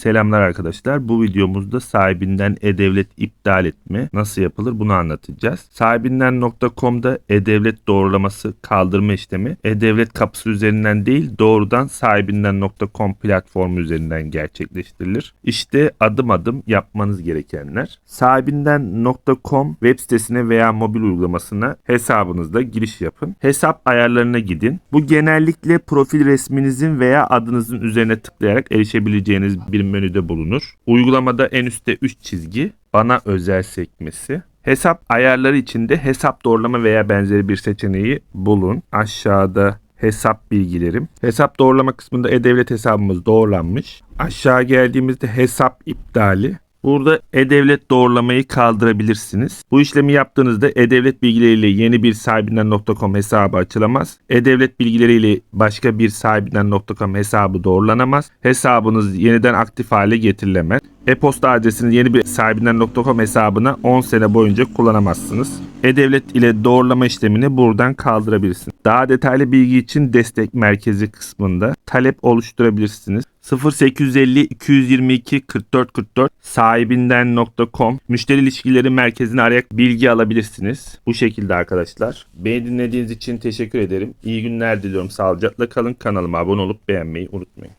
Selamlar arkadaşlar. Bu videomuzda sahibinden e-devlet iptal etme nasıl yapılır bunu anlatacağız. Sahibinden.com'da e-devlet doğrulaması kaldırma işlemi e-devlet kapısı üzerinden değil doğrudan sahibinden.com platformu üzerinden gerçekleştirilir. İşte adım adım yapmanız gerekenler. Sahibinden.com web sitesine veya mobil uygulamasına hesabınızda giriş yapın. Hesap ayarlarına gidin. Bu genellikle profil resminizin veya adınızın üzerine tıklayarak erişebileceğiniz bir menüde bulunur. Uygulamada en üstte 3 çizgi, bana özel sekmesi. Hesap ayarları içinde hesap doğrulama veya benzeri bir seçeneği bulun. Aşağıda hesap bilgilerim. Hesap doğrulama kısmında e-devlet hesabımız doğrulanmış. Aşağı geldiğimizde hesap iptali. Burada e-devlet doğrulamayı kaldırabilirsiniz. Bu işlemi yaptığınızda e-devlet bilgileriyle yeni bir sahibinden.com hesabı açılamaz. E-devlet bilgileriyle başka bir sahibinden.com hesabı doğrulanamaz. Hesabınız yeniden aktif hale getirilemez. E-posta adresini yeni bir sahibinden.com hesabına 10 sene boyunca kullanamazsınız. E-Devlet ile doğrulama işlemini buradan kaldırabilirsiniz. Daha detaylı bilgi için destek merkezi kısmında talep oluşturabilirsiniz. 0850 222 44 44 sahibinden.com müşteri ilişkileri merkezini arayarak bilgi alabilirsiniz. Bu şekilde arkadaşlar. Beni dinlediğiniz için teşekkür ederim. İyi günler diliyorum. Sağlıcakla kalın. Kanalıma abone olup beğenmeyi unutmayın.